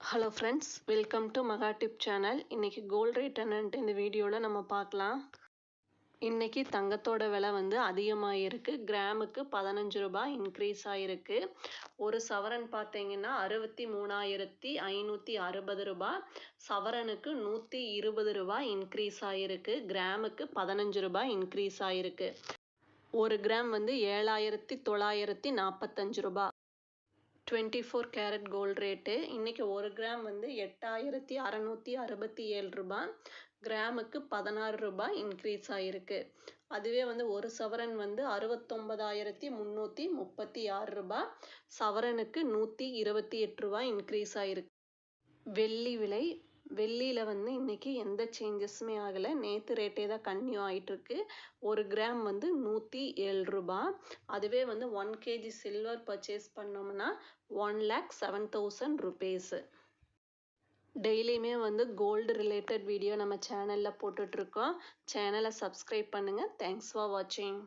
Hello friends welcome to Maha tip channel இன்றைக்கி gold rate என்னன்ட்டு இந்த வீடியோவில் நம்ம பார்க்கலாம். இன்றைக்கி தங்கத்தோட விலை வந்து அதிகமாக இருக்குது கிராமுக்கு பதினஞ்சு ரூபாய் இன்க்ரீஸ் ஆகிருக்கு ஒரு சவரன் பார்த்தீங்கன்னா அறுபத்தி மூணாயிரத்தி ஐநூற்றி அறுபது ரூபாய். சவரனுக்கு நூற்றி இருபது ரூபாய் இன்க்ரீஸ் ஆகிருக்கு கிராமுக்கு பதினஞ்சு ரூபாய் இன்க்ரீஸ் ஆகிருக்கு ஒரு கிராம் வந்து ஏழாயிரத்தி தொள்ளாயிரத்தி நாற்பத்தஞ்சு ரூபாய். Twenty four carat gold rate இன்றைக்கி ஒரு கிராம் வந்து எட்டாயிரத்தி அறநூற்றி அறுபத்தி ஏழு ரூபாய். கிராமுக்கு பதினாறு ரூபாய் இன்க்ரீஸ் ஆகிருக்கு அதுவே வந்து ஒரு சவரன் வந்து அறுபத்தொம்பதாயிரத்தி முந்நூற்றி முப்பத்தி ஆறு ரூபாய். சவரனுக்கு நூற்றி இருபத்தி எட்டு ரூபாய் இன்க்ரீஸ் ஆகிருக்கு வெள்ளி விலை வெள்ளியில் வந்து இன்றைக்கி எந்த சேஞ்சஸுமே ஆகலை. நேற்று ரேட்டே தான் கன்னியூ ஆகிட்டுருக்கு ஒரு கிராம் வந்து நூற்றி ஏழு ரூபா. அதுவே வந்து ஒன் கேஜி சில்வர் பர்ச்சேஸ் பண்ணோம்னா one lakh seven thousand rupees டெய்லியுமே வந்து கோல்டு ரிலேட்டட் வீடியோ நம்ம சேனலில் போட்டுட்ருக்கோம் சேனலை சப்ஸ்கிரைப் பண்ணுங்கள் தேங்க்ஸ் ஃபார் வாட்சிங்